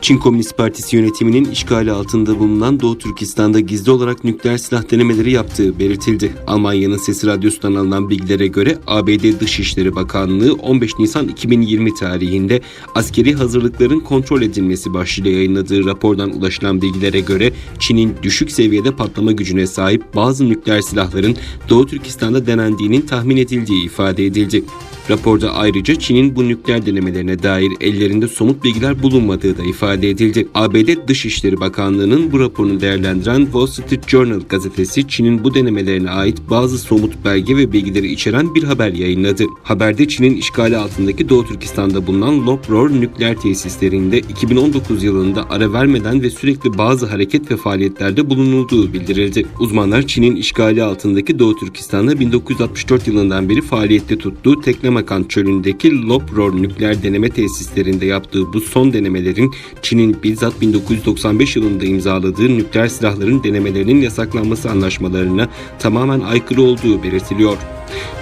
Çin Komünist Partisi yönetiminin işgali altında bulunan Doğu Türkistan'da gizli olarak nükleer silah denemeleri yaptığı belirtildi. Almanya'nın Sesi Radyosu'ndan alınan bilgilere göre ABD Dışişleri Bakanlığı 15 Nisan 2020 tarihinde askeri hazırlıkların kontrol edilmesi başlığıyla yayınladığı rapordan ulaşılan bilgilere göre Çin'in düşük seviyede patlama gücüne sahip bazı nükleer silahların Doğu Türkistan'da denendiğinin tahmin edildiği ifade edildi. Raporda ayrıca Çin'in bu nükleer denemelerine dair ellerinde somut bilgiler bulunmadığı da ifade edildi. ABD Dışişleri Bakanlığı'nın bu raporunu değerlendiren Wall Street Journal gazetesi Çin'in bu denemelerine ait bazı somut belge ve bilgileri içeren bir haber yayınladı. Haberde Çin'in işgali altındaki Doğu Türkistan'da bulunan Lopror nükleer tesislerinde 2019 yılında ara vermeden ve sürekli bazı hareket ve faaliyetlerde bulunulduğu bildirildi. Uzmanlar Çin'in işgali altındaki Doğu Türkistan'da 1964 yılından beri faaliyette tuttuğu Teknemakan çölündeki Lopror nükleer deneme tesislerinde yaptığı bu son denemelerin Çin'in bizzat 1995 yılında imzaladığı nükleer silahların denemelerinin yasaklanması anlaşmalarına tamamen aykırı olduğu belirtiliyor.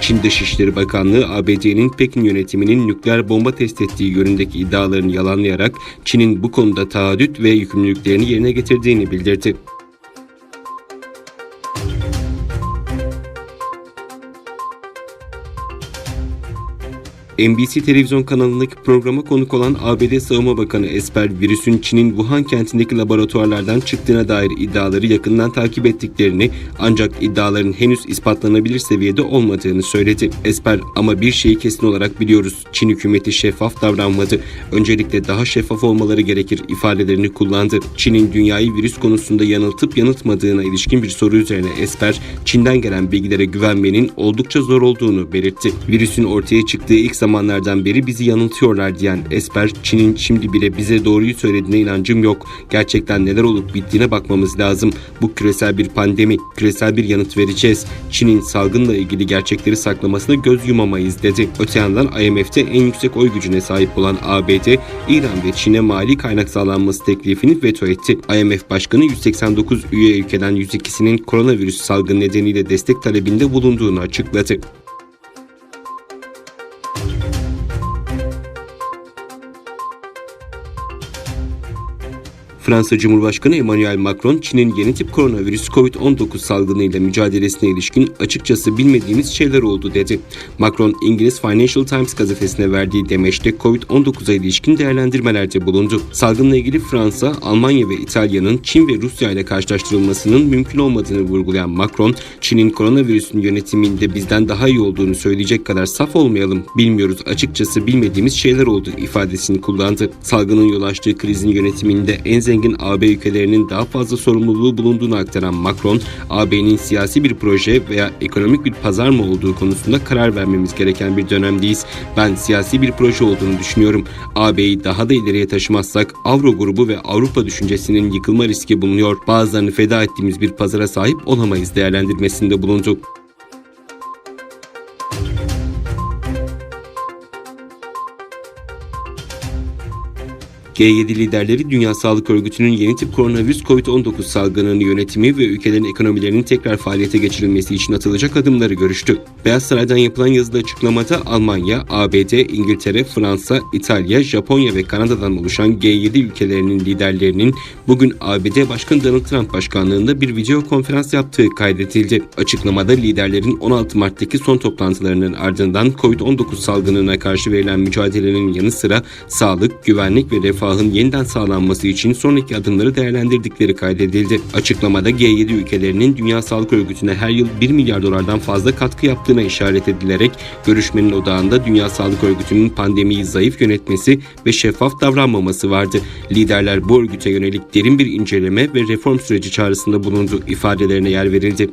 Çin Dışişleri Bakanlığı ABD'nin Pekin yönetiminin nükleer bomba test ettiği yönündeki iddialarını yalanlayarak Çin'in bu konuda taahhüt ve yükümlülüklerini yerine getirdiğini bildirdi. NBC televizyon kanalındaki programa konuk olan ABD Savunma Bakanı Esper, virüsün Çin'in Wuhan kentindeki laboratuvarlardan çıktığına dair iddiaları yakından takip ettiklerini ancak iddiaların henüz ispatlanabilir seviyede olmadığını söyledi. Esper, ama bir şeyi kesin olarak biliyoruz. Çin hükümeti şeffaf davranmadı. Öncelikle daha şeffaf olmaları gerekir ifadelerini kullandı. Çin'in dünyayı virüs konusunda yanıltıp yanıltmadığına ilişkin bir soru üzerine Esper, Çin'den gelen bilgilere güvenmenin oldukça zor olduğunu belirtti. Virüsün ortaya çıktığı ilk zaman zamanlardan beri bizi yanıltıyorlar diyen Esper, Çin'in şimdi bile bize doğruyu söylediğine inancım yok. Gerçekten neler olup bittiğine bakmamız lazım. Bu küresel bir pandemi, küresel bir yanıt vereceğiz. Çin'in salgınla ilgili gerçekleri saklamasına göz yumamayız dedi. Öte yandan IMF'de en yüksek oy gücüne sahip olan ABD, İran ve Çin'e mali kaynak sağlanması teklifini veto etti. IMF Başkanı 189 üye ülkeden 102'sinin koronavirüs salgını nedeniyle destek talebinde bulunduğunu açıkladı. Fransa Cumhurbaşkanı Emmanuel Macron, Çin'in yeni tip koronavirüs COVID-19 salgınıyla mücadelesine ilişkin açıkçası bilmediğimiz şeyler oldu dedi. Macron, İngiliz Financial Times gazetesine verdiği demeçte COVID-19'a ilişkin değerlendirmelerde bulundu. Salgınla ilgili Fransa, Almanya ve İtalya'nın Çin ve Rusya ile karşılaştırılmasının mümkün olmadığını vurgulayan Macron, Çin'in koronavirüsün yönetiminde bizden daha iyi olduğunu söyleyecek kadar saf olmayalım, bilmiyoruz açıkçası bilmediğimiz şeyler oldu ifadesini kullandı. Salgının yol açtığı krizin yönetiminde en zengin zengin AB ülkelerinin daha fazla sorumluluğu bulunduğunu aktaran Macron, AB'nin siyasi bir proje veya ekonomik bir pazar mı olduğu konusunda karar vermemiz gereken bir dönemdeyiz. Ben siyasi bir proje olduğunu düşünüyorum. AB'yi daha da ileriye taşımazsak Avro grubu ve Avrupa düşüncesinin yıkılma riski bulunuyor. Bazılarını feda ettiğimiz bir pazara sahip olamayız değerlendirmesinde bulundu. G7 liderleri Dünya Sağlık Örgütü'nün yeni tip koronavirüs COVID-19 salgınının yönetimi ve ülkelerin ekonomilerinin tekrar faaliyete geçirilmesi için atılacak adımları görüştü. Beyaz Saray'dan yapılan yazılı açıklamada Almanya, ABD, İngiltere, Fransa, İtalya, Japonya ve Kanada'dan oluşan G7 ülkelerinin liderlerinin bugün ABD Başkanı Donald Trump başkanlığında bir video konferans yaptığı kaydedildi. Açıklamada liderlerin 16 Mart'taki son toplantılarının ardından COVID-19 salgınına karşı verilen mücadelenin yanı sıra sağlık, güvenlik ve refah refahın yeniden sağlanması için sonraki adımları değerlendirdikleri kaydedildi. Açıklamada G7 ülkelerinin Dünya Sağlık Örgütü'ne her yıl 1 milyar dolardan fazla katkı yaptığına işaret edilerek görüşmenin odağında Dünya Sağlık Örgütü'nün pandemiyi zayıf yönetmesi ve şeffaf davranmaması vardı. Liderler bu örgüte yönelik derin bir inceleme ve reform süreci çağrısında bulundu ifadelerine yer verildi.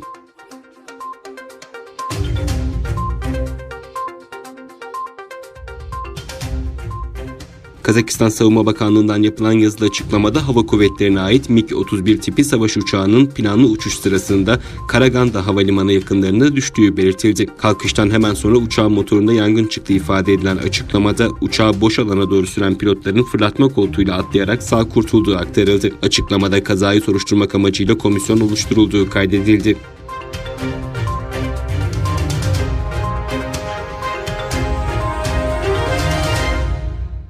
Kazakistan Savunma Bakanlığı'ndan yapılan yazılı açıklamada hava kuvvetlerine ait MiG-31 tipi savaş uçağının planlı uçuş sırasında Karaganda Havalimanı yakınlarında düştüğü belirtildi. Kalkıştan hemen sonra uçağın motorunda yangın çıktığı ifade edilen açıklamada uçağı boş alana doğru süren pilotların fırlatma koltuğuyla atlayarak sağ kurtulduğu aktarıldı. Açıklamada kazayı soruşturmak amacıyla komisyon oluşturulduğu kaydedildi.